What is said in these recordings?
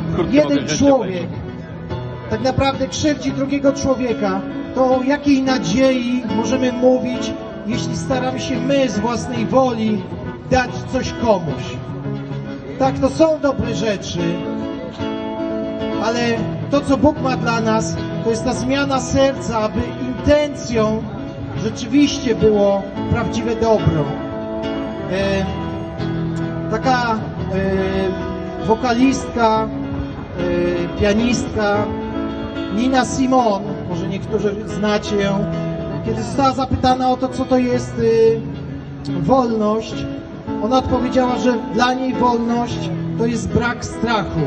krótko jeden mogę człowiek tak naprawdę krzywdzi drugiego człowieka, to o jakiej nadziei możemy mówić, jeśli staramy się my z własnej woli dać coś komuś? Tak, to są dobre rzeczy, ale to, co Bóg ma dla nas, to jest ta zmiana serca, aby intencją rzeczywiście było prawdziwe dobro. E, taka e, wokalistka, pianistka Nina Simon, może niektórzy znacie ją, kiedy została zapytana o to, co to jest e, wolność, ona odpowiedziała, że dla niej wolność to jest brak strachu.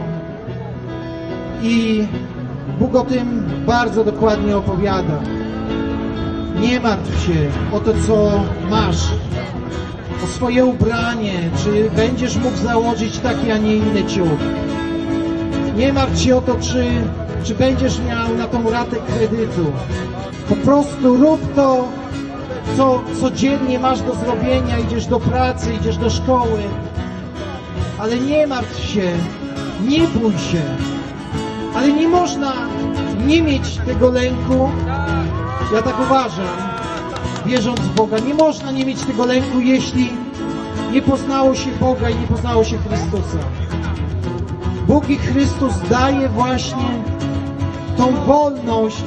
I Bóg o tym bardzo dokładnie opowiada. Nie martw się o to, co masz, o swoje ubranie, czy będziesz mógł założyć taki, a nie inny ciuch. Nie martw się o to, czy, czy będziesz miał na tą ratę kredytu. Po prostu rób to, co codziennie masz do zrobienia. Idziesz do pracy, idziesz do szkoły. Ale nie martw się, nie bój się. Ale nie można nie mieć tego lęku. Ja tak uważam, wierząc w Boga. Nie można nie mieć tego lęku, jeśli nie poznało się Boga i nie poznało się Chrystusa. Bóg i Chrystus daje właśnie tą wolność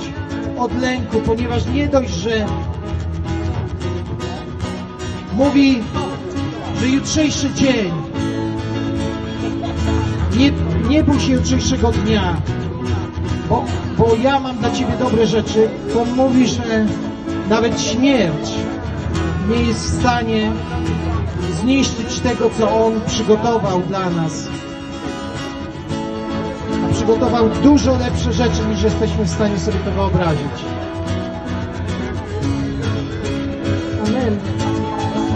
od lęku, ponieważ nie dość, że mówi, że jutrzejszy dzień, nie, nie bój się jutrzejszego dnia, bo, bo ja mam dla Ciebie dobre rzeczy, to mówi, że nawet śmierć nie jest w stanie zniszczyć tego, co On przygotował dla nas. Przygotował dużo lepsze rzeczy, niż jesteśmy w stanie sobie to wyobrazić.